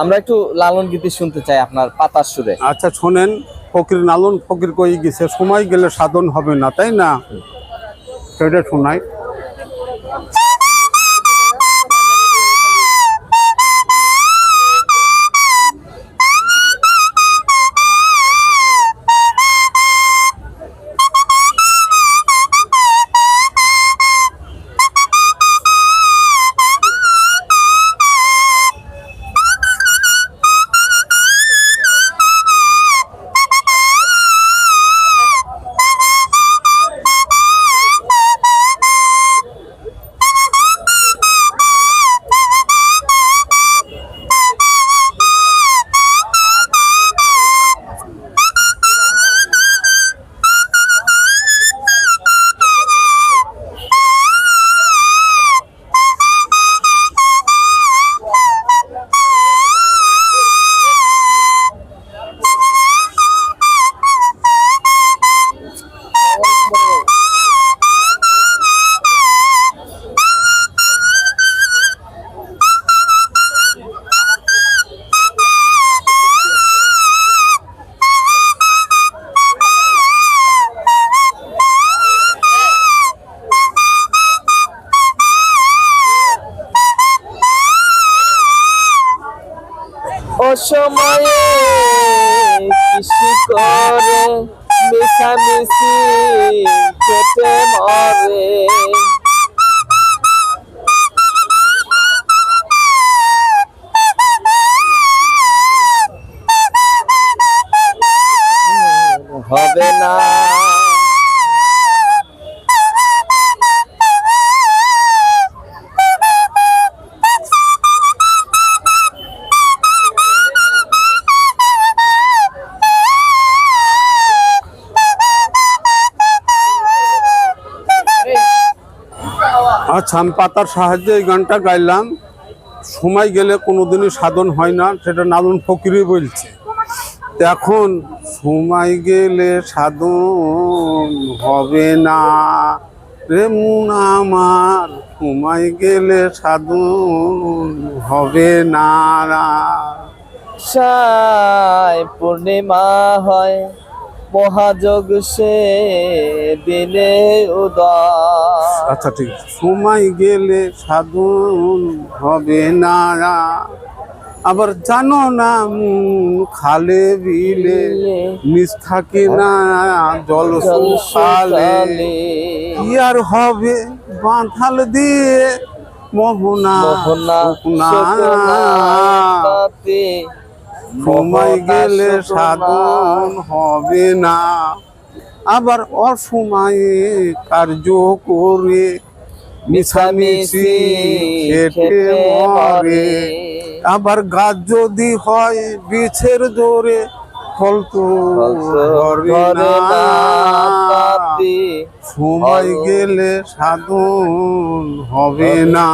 আমরা একটু লালন গীতি শুনতে চাই আপনার পাতার সুরে। আচ্ছা শোনেন, ফকির লালন, ফকির কই গেছে? সময় গেলে সাধন হবে না, তাই না? সেটা শোনাই। অসময়ে কৃষি করে মিশামিশি কেটে মরে। হবে না আচ্ছা আমি পাতার সাহায্যে এই গানটা গাইলাম। সময় গেলে কোনো দিনই সাধন হয় না, সেটা নালন ফকিরই বলছে। এখন সময় গেলে সাধন হবে না রে মন আমার। সময় গেলে সাধন হবে না সায় পূর্ণিমা হয়, মহাযোগ সে দিনে উদয়। আচ্ছা ঠিক সময় গেলে সাধন হবে না আবার জানো না খালে বিলে নিজ থাকে না জল শুকালে কি আর হবে বাঁধাল দিয়ে মোহনা সময় গেলে সাধন হবে না। আবার অসময়ে কার্য করে মিশামিশি খেটে মরে। আবার গাছ যদি হয় বিছের জোরে ফল তো ফল তো ধরে ধরে না না। সময় গেলে সাধন হবে না।